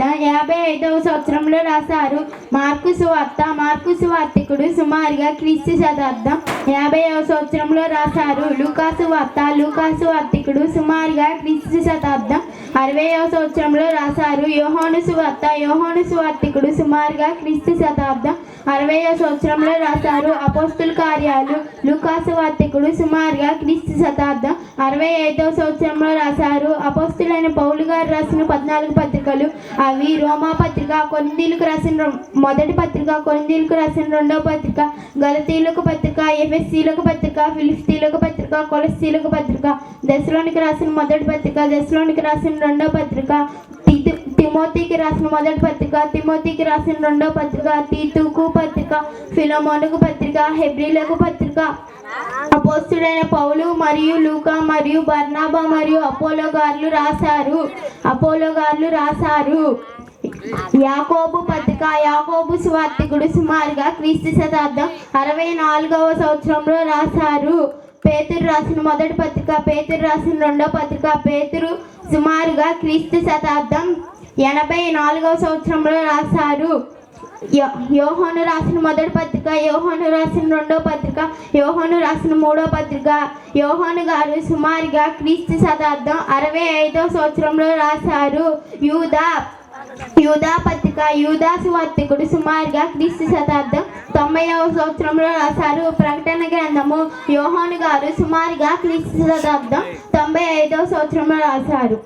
వార్త యాభై ఐదవ సంవత్సరంలో రాశారు. మార్కు సువార్త. మార్కు సువార్తికుడు సుమారుగా క్రీస్తు శతాబ్దం యాభైవ సంవత్సరంలో రాశారు. లూకాసు వార్త లూకాసు వార్తికుడు సుమారుగా క్రీస్తు శతాబ్దం అరవైవ సంవత్సరంలో రాశారు. యోహాను సువార్త. యోహాను సువార్తికుడు సుమారుగా క్రీస్తు శతాబ్దం అరవైవ సంవత్సరంలో రాశారు. అపోస్తుల కార్యాలు. లూకాసు వార్తికుడు సుమారుగా క్రీస్తు శతాబ్దం అరవై ఐదవ సంవత్సరంలో రాశారు. అపోస్తులైన పౌలు గారు రాసిన పద్నాలుగు పత్రికలు అవి రోమా పత్రిక కొరిందీలకు రాసిన మొదటి పత్రిక కొరిందీలకు రాసిన రెండవ పత్రిక గలతీలకు పత్రిక ఎఫ్ఎస్సీలకు పత్రిక ఫిలిస్తీలకు పత్రిక కొలస్తీలకు పత్రిక దశలోనికి రాసిన మొదటి పత్రిక దశలోనికి రాసిన రెండవ పత్రిక తిమోతికి రాసిన మొదటి పత్రిక తిమోతికి రాసిన రెండవ పత్రిక తీతుకు పత్రిక ఫిలోమోనుకు పత్రిక హెబ్రిలకు పత్రిక అపోస్తుడైన పౌలు మరియు లూకా మరియు బర్నాబా మరియు అపోలో గారులు రాశారు. అపోలో గారులు రాశారు. యాకోబు పత్రిక యాకోబు స్వార్థికుడు సుమారుగా క్రీస్తు శతాబ్దం అరవై నాలుగవ సంవత్సరంలో రాశారు. పేతురు రాసిన మొదటి పత్రిక పేతురు రాసిన రెండవ పత్రిక పేతురు సుమారుగా క్రీస్తు శతాబ్దం ఎనభై నాలుగవ సంవత్సరంలో రాశారు. యోహోను రాసిన మొదటి పత్రిక యోహోను రాసిన రెండో పత్రిక యోహోను రాసిన మూడో పత్రిక యోహోను గారు సుమారుగా క్రీస్తు శతాబ్దం అరవై ఐదో సంవత్సరంలో రాశారు. యూదా యూదా పత్రిక యూదా సువార్తికుడు సుమారుగా క్రీస్తు శతాబ్దం తొంభైవ సంవత్సరంలో రాశారు. ప్రకటన గ్రంథము యోహాను గారు సుమారుగా క్రీస్తు శతాబ్దం తొంభై ఐదవ సంవత్సరంలో రాశారు.